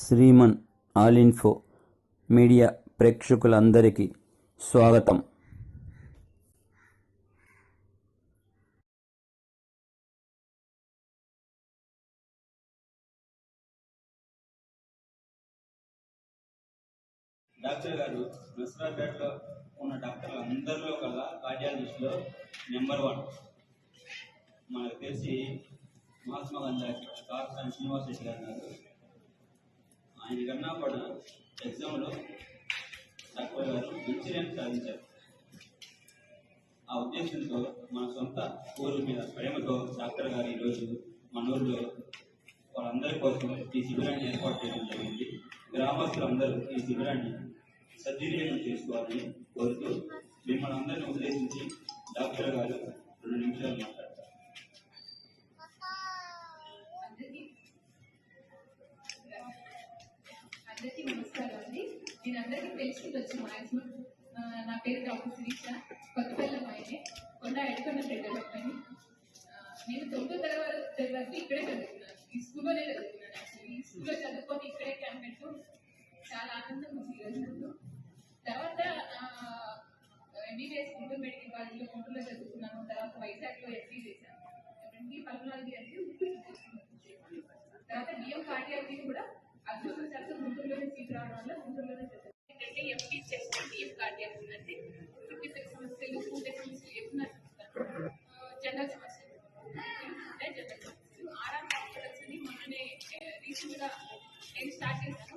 Shriman all info media ప్రేక్షకులందరికీ స్వాగతం. Doctor గారు నసరాపేటలో ఉన్న డాక్టర్లు అందరిలో కల్లా కార్డియాలజిస్ట్లో నెంబర్ వన్. మనకు తెలిసి మహాత్మా గాంధీ డాక్టర్ కాకసాని శ్రీనివాస్ రెడ్డి గారు ఆయన కన్నా కూడా ఎగ్జామ్లో డాక్టర్ గారు మంచి ర్యాంక్ సాధించారు ఆ ఉద్దేశంతో మన సొంత ఊరు మీద ప్రేమతో డాక్టర్ గారు ఈరోజు మన ఊరిలో వాళ్ళందరి కోసం ఈ శిబిరాన్ని ఏర్పాటు చేయడం జరిగింది. గ్రామస్తులందరూ ఈ శిబిరాన్ని సద్వినియోగం చేసుకోవాలని కోరుతూ మిమ్మల్ని అందరినీ ఉద్దేశించి డాక్టర్ గారు రెండు నిమిషాలు అందరికీ నమస్కారం అండి. నేను అందరికీ తెలిసి మాక్సిమం నా పేరు డాక్టర్ శిరీష కొత్తపల్లి అమ్మాయిని. కొండ ఎడకొండ డెవలప్మెంట్ నేను తొమ్మిదో తరగతి తరగతి ఇక్కడే చదువుకున్నాను ఈ స్కూల్లోనే చదువుకున్నాను యాక్చువల్లీ. ఈ స్కూల్లో చదువుకొని ఇక్కడే క్యాంపెట్ చాలా ఆనందం ఉంది ఈరోజు తర్వాత ఎంబీబీఎస్ గుంటూరు మెడికల్ కాలేజ్లో గుంటూరులో చదువుకున్నాను. తర్వాత వైజాగ్లో ఎస్సీ చేశాను. ఎంపీ గుంటూరులోనే గుంటూరులోనే ఏంటంటే ఎంపీ అంటే సమస్యలు సమస్యలు ఏమన్నా జనరల్ సమస్యలు. అంటే జనరల్ సమస్యలు. ఆర్ఆర్ హాస్పిటల్స్ అని మొన్ననే రీసెంట్గా నేను స్టార్ట్ చేశాను